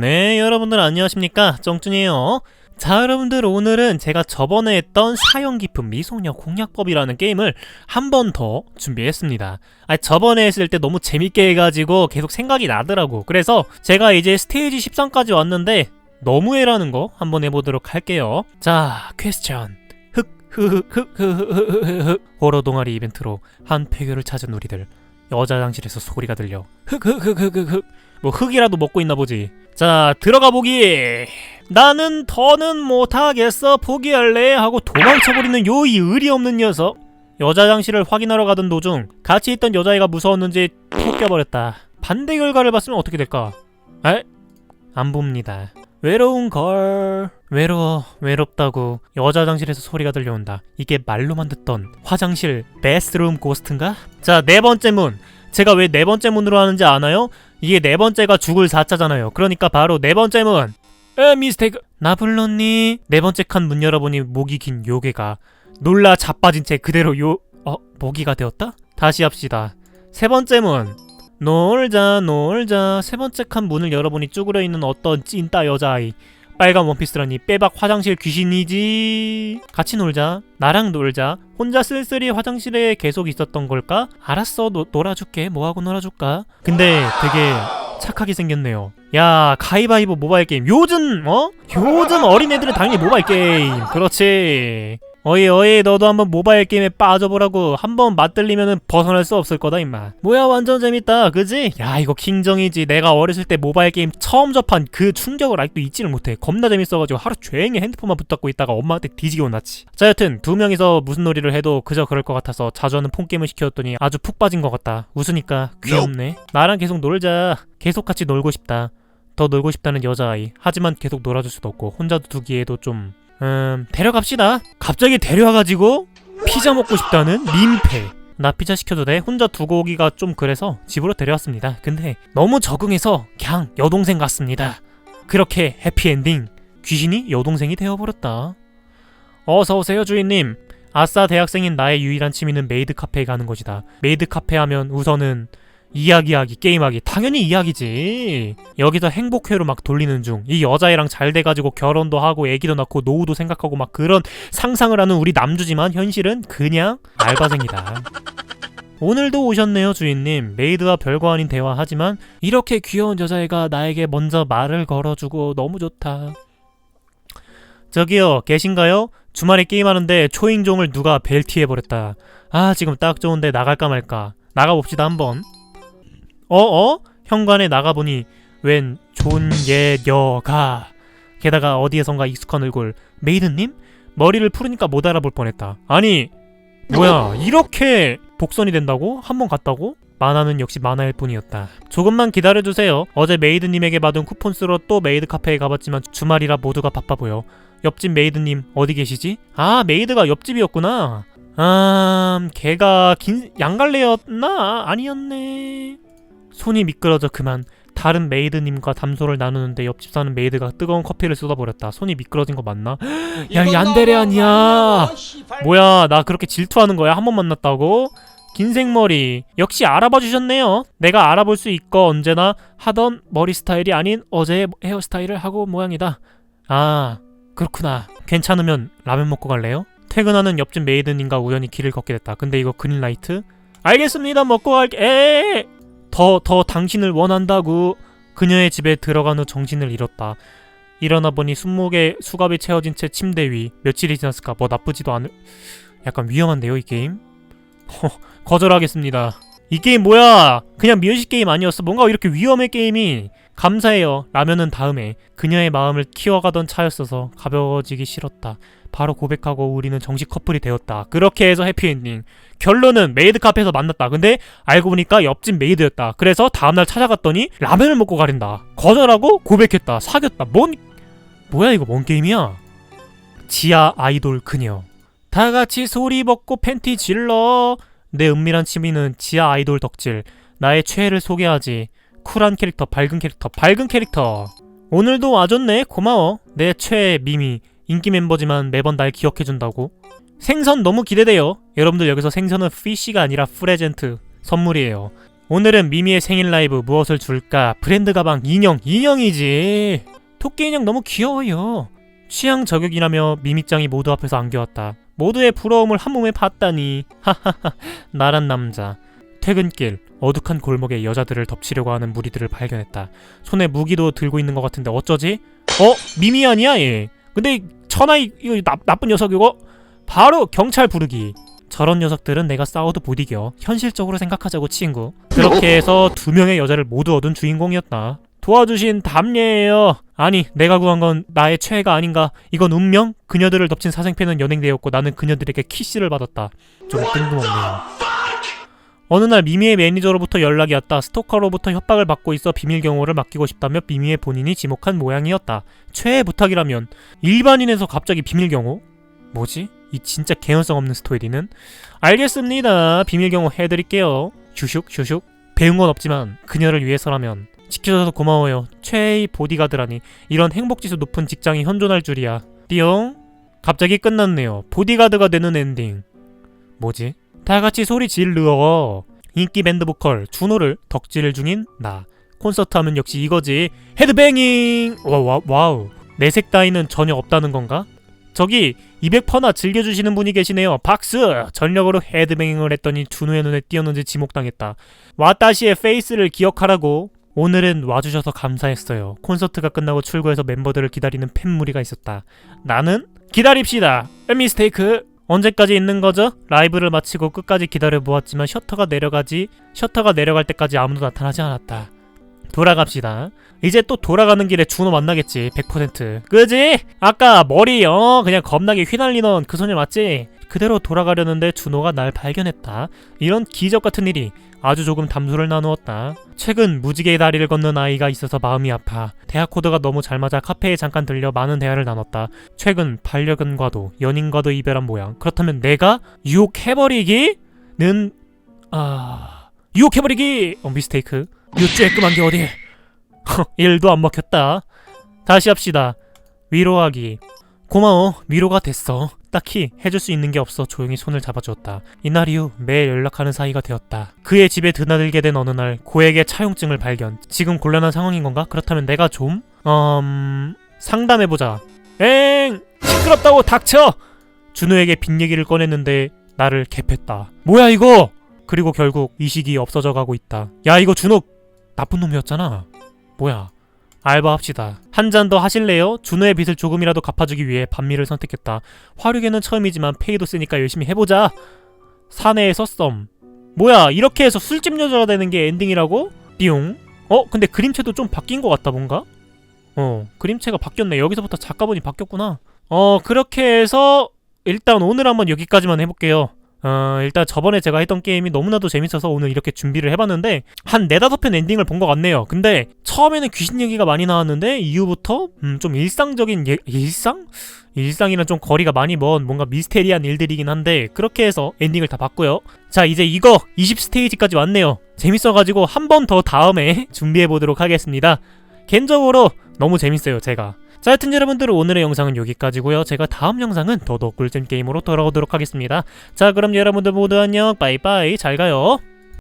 네, 여러분들 안녕하십니까? 정준이에요. 자, 여러분들 오늘은 제가 저번에 했던 사형 깊은 미소녀 공략법이라는 게임을 한 번 더 준비했습니다. 아, 저번에 했을 때 너무 재밌게 해가지고 계속 생각이 나더라고. 그래서 제가 이제 스테이지 13까지 왔는데 너무해라는 거 한번 해보도록 할게요. 자, 퀘스천. 흑, 흑, 흑, 흑, 흑, 흑, 흑, 흑. 호러 동아리 이벤트로 한 폐교를 찾은 우리들. 여자 화장실에서 소리가 들려. 흑, 흑, 흑, 흑, 흑, 흑. 뭐 흙이라도 먹고 있나 보지. 자, 들어가 보기. 나는 더는 못하겠어. 포기할래. 하고 도망쳐버리는 요 이 의리 없는 녀석. 여자 화장실을 확인하러 가던 도중 같이 있던 여자애가 무서웠는지 톡 껴버렸다. 반대 결과를 봤으면 어떻게 될까? 에? 안 봅니다. 외로운 걸. 외로워, 외롭다고 여자 화장실에서 소리가 들려온다. 이게 말로만 듣던 화장실 베스트룸 고스트인가? 자, 네 번째 문. 제가 왜 네 번째 문으로 하는지 아나요? 이게 네 번째가 죽을 4자잖아요. 그러니까 바로 네 번째 문. 에 미스테이크. 나 불렀니? 네 번째 칸 문 열어보니 목이 긴 요괴가 놀라 자빠진 채 그대로 요... 어? 모기가 되었다? 다시 합시다. 세 번째 문. 놀자 놀자 세 번째 칸 문을 열어보니 쭈그려 있는 어떤 찐따 여자아이 빨간 원피스라니 빼박 화장실 귀신이지. 같이 놀자. 나랑 놀자. 혼자 쓸쓸히 화장실에 계속 있었던 걸까? 알았어 노, 놀아줄게. 뭐하고 놀아줄까? 근데 되게 착하게 생겼네요. 야 가위바위보 모바일 게임. 요즘 어? 요즘 어린애들은 당연히 모바일 게임. 그렇지 어이 어이 너도 한번 모바일 게임에 빠져보라고. 한번 맛들리면은 벗어날 수 없을 거다 임마. 뭐야 완전 재밌다. 그지? 야 이거 킹정이지. 내가 어렸을 때 모바일 게임 처음 접한 그 충격을 아직도 잊지를 못해. 겁나 재밌어가지고 하루 종일 핸드폰만 붙잡고 있다가 엄마한테 뒤지게 혼났지. 자 여튼 두 명이서 무슨 놀이를 해도 그저 그럴 것 같아서 자주 하는 폰게임을 시켰더니 아주 푹 빠진 것 같다. 웃으니까 귀엽네. 나랑 계속 놀자. 계속 같이 놀고 싶다. 더 놀고 싶다는 여자아이. 하지만 계속 놀아줄 수도 없고 혼자 두기에도 좀 음, 데려갑시다. 갑자기 데려와가지고 피자 먹고 싶다는 민폐. 나 피자 시켜도 돼? 혼자 두고 오기가 좀 그래서 집으로 데려왔습니다. 근데 너무 적응해서 그냥 여동생 같습니다. 그렇게 해피엔딩. 귀신이 여동생이 되어버렸다. 어서오세요, 주인님. 아싸, 대학생인 나의 유일한 취미는 메이드 카페에 가는 것이다. 메이드 카페 하면 우선은 이야기하기, 게임하기. 당연히 이야기지. 여기서 행복회로 막 돌리는 중. 이 여자애랑 잘 돼가지고 결혼도 하고 애기도 낳고 노후도 생각하고 막 그런 상상을 하는 우리 남주지만 현실은 그냥 알바생이다. 오늘도 오셨네요, 주인님. 메이드와 별거 아닌 대화하지만 이렇게 귀여운 여자애가 나에게 먼저 말을 걸어주고 너무 좋다. 저기요, 계신가요? 주말에 게임하는데 초인종을 누가 벨티해버렸다. 아, 지금 딱 좋은데 나갈까 말까. 나가봅시다, 한번. 어어? 현관에 나가보니 웬 존예여가 게다가 어디에선가 익숙한 얼굴 메이드님? 머리를 푸르니까 못 알아볼 뻔했다 아니 뭐야 이렇게 복선이 된다고? 한 번 갔다고? 만화는 역시 만화일 뿐이었다 조금만 기다려주세요 어제 메이드님에게 받은 쿠폰 쓰러 또 메이드 카페에 가봤지만 주말이라 모두가 바빠 보여 옆집 메이드님 어디 계시지? 아 메이드가 옆집이었구나 아 걔가 긴 양갈래였나? 아니었네 손이 미끄러져 그만 다른 메이드님과 담소를 나누는데 옆집 사는 메이드가 뜨거운 커피를 쏟아버렸다. 손이 미끄러진 거 맞나? 야, 이 얀데레 아니야. 뭐야, 나 그렇게 질투하는 거야? 한 번 만났다고? 긴 생머리. 역시 알아봐 주셨네요. 내가 알아볼 수 있고 언제나 하던 머리 스타일이 아닌 어제의 헤어스타일을 하고 온 모양이다. 아, 그렇구나. 괜찮으면 라면 먹고 갈래요? 퇴근하는 옆집 메이드님과 우연히 길을 걷게 됐다. 근데 이거 그린라이트? 알겠습니다. 먹고 갈게. 에이! 더, 더 당신을 원한다고 그녀의 집에 들어간 후 정신을 잃었다. 일어나 보니 손목에 수갑이 채워진 채 침대 위 며칠이 지났을까 뭐 나쁘지도 않을 약간 위험한데요 이 게임? 허, 거절하겠습니다. 이 게임 뭐야? 그냥 미연식 게임 아니었어? 뭔가 이렇게 위험해 게임이 감사해요. 라면은 다음에 그녀의 마음을 키워가던 차였어서 가벼워지기 싫었다 바로 고백하고 우리는 정식 커플이 되었다 그렇게 해서 해피엔딩 결론은 메이드 카페에서 만났다. 근데 알고 보니까 옆집 메이드였다. 그래서 다음날 찾아갔더니 라면을 먹고 가린다. 거절하고 고백했다. 사귀었다. 뭔 뭐야 이거 뭔 게임이야? 지하 아이돌 그녀. 다 같이 소리 벗고 팬티 질러. 내 은밀한 취미는 지하 아이돌 덕질. 나의 최애를 소개하지. 쿨한 캐릭터, 밝은 캐릭터, 밝은 캐릭터. 오늘도 와줬네. 고마워. 내 최애 미미. 인기 멤버지만 매번 날 기억해준다고. 생선 너무 기대돼요. 여러분들 여기서 생선은 피쉬가 아니라 프레젠트 선물이에요. 오늘은 미미의 생일 라이브 무엇을 줄까? 브랜드 가방 인형 인형이지. 토끼 인형 너무 귀여워요. 취향 저격이라며 미미짱이 모두 앞에서 안겨왔다. 모두의 부러움을 한 몸에 봤다니. 하하하. 나란 남자. 퇴근길 어둑한 골목에 여자들을 덮치려고 하는 무리들을 발견했다. 손에 무기도 들고 있는 것 같은데 어쩌지? 어? 미미 아니야 얘. 근데 천하이 이거 나, 나쁜 녀석 이거 바로 경찰 부르기. 저런 녀석들은 내가 싸워도 못 이겨. 현실적으로 생각하자고 친구. 그렇게 해서 두 명의 여자를 모두 얻은 주인공이었다. 도와주신 담례예요. 아니 내가 구한 건 나의 최애가 아닌가. 이건 운명? 그녀들을 덮친 사생팬은 연행되었고 나는 그녀들에게 키스를 받았다. 좀 뜬금없네요. 어느 날 미미의 매니저로부터 연락이 왔다. 스토커로부터 협박을 받고 있어 비밀 경호를 맡기고 싶다며 미미의 본인이 지목한 모양이었다. 최애 부탁이라면 일반인에서 갑자기 비밀 경호? 뭐지? 이 진짜 개연성 없는 스토리는? 알겠습니다. 비밀 경호 해드릴게요. 슈슉 슈슉. 배운 건 없지만 그녀를 위해서라면 지켜줘서 고마워요. 최애의 보디가드라니 이런 행복지수 높은 직장이 현존할 줄이야. 띠용. 갑자기 끝났네요. 보디가드가 되는 엔딩. 뭐지? 다 같이 소리 질러. 인기 밴드 보컬 준호를 덕질 중인 나. 콘서트 하면 역시 이거지. 헤드뱅잉. 와, 와 와우. 내색 따위는 전혀 없다는 건가? 저기 200퍼나 즐겨주시는 분이 계시네요. 박수! 전력으로 헤드뱅잉을 했더니 준호의 눈에 띄었는지 지목당했다. 와따시의 페이스를 기억하라고. 오늘은 와주셔서 감사했어요. 콘서트가 끝나고 출구에서 멤버들을 기다리는 팬 무리가 있었다. 나는 기다립시다. 미스테이크. 언제까지 있는 거죠? 라이브를 마치고 끝까지 기다려 보았지만 셔터가 내려가지 셔터가 내려갈 때까지 아무도 나타나지 않았다. 돌아갑시다. 이제 또 돌아가는 길에 준호 만나겠지. 100%. 그지? 아까 머리 어 그냥 겁나게 휘날리던 그 소녀 맞지? 그대로 돌아가려는데 준호가 날 발견했다. 이런 기적 같은 일이 아주 조금 담소를 나누었다. 최근 무지개의 다리를 걷는 아이가 있어서 마음이 아파. 대학 코드가 너무 잘 맞아 카페에 잠깐 들려 많은 대화를 나눴다. 최근 반려견과도 연인과도 이별한 모양. 그렇다면 내가 유혹해버리기는 아 유혹해버리기. 어 미스테이크. 요 쬐끔한 게 어디? 일도 안 먹혔다. 다시 합시다. 위로하기. 고마워. 위로가 됐어. 딱히 해줄 수 있는 게 없어 조용히 손을 잡아주었다. 이날 이후 매일 연락하는 사이가 되었다. 그의 집에 드나들게 된 어느 날 고에게 차용증을 발견. 지금 곤란한 상황인 건가? 그렇다면 내가 좀 음... 상담해보자. 엥! 시끄럽다고 닥쳐! 준호에게 빈 얘기를 꺼냈는데 나를 개팼다. 뭐야 이거! 그리고 결국 이식이 없어져 가고 있다. 야 이거 준호 나쁜 놈이었잖아. 뭐야? 알바합시다. 한 잔 더 하실래요? 준호의 빚을 조금이라도 갚아주기 위해 반미를 선택했다. 화류계는 처음이지만 페이도 쓰니까 열심히 해보자. 사내에서 썸. 뭐야 이렇게 해서 술집 여자가 되는 게 엔딩이라고? 띠용. 어 근데 그림체도 좀 바뀐 것 같다 뭔가? 어 그림체가 바뀌었네. 여기서부터 작가분이 바뀌었구나. 어 그렇게 해서 일단 오늘 한번 여기까지만 해볼게요. 어, 일단 저번에 제가 했던 게임이 너무나도 재밌어서 오늘 이렇게 준비를 해봤는데 한 네다섯 편 엔딩을 본 것 같네요. 근데 처음에는 귀신 얘기가 많이 나왔는데 이후부터 음, 좀 일상적인 예, 일상? 일상이랑 좀 거리가 많이 먼 뭔가 미스테리한 일들이긴 한데 그렇게 해서 엔딩을 다 봤고요. 자 이제 이거 20스테이지까지 왔네요. 재밌어가지고 한 번 더 다음에 준비해보도록 하겠습니다. 개인적으로 너무 재밌어요 제가. 자 하여튼 여러분들 오늘의 영상은 여기까지고요. 제가 다음 영상은 더더욱 꿀잼 게임으로 돌아오도록 하겠습니다. 자 그럼 여러분들 모두 안녕. 빠이빠이. 잘 가요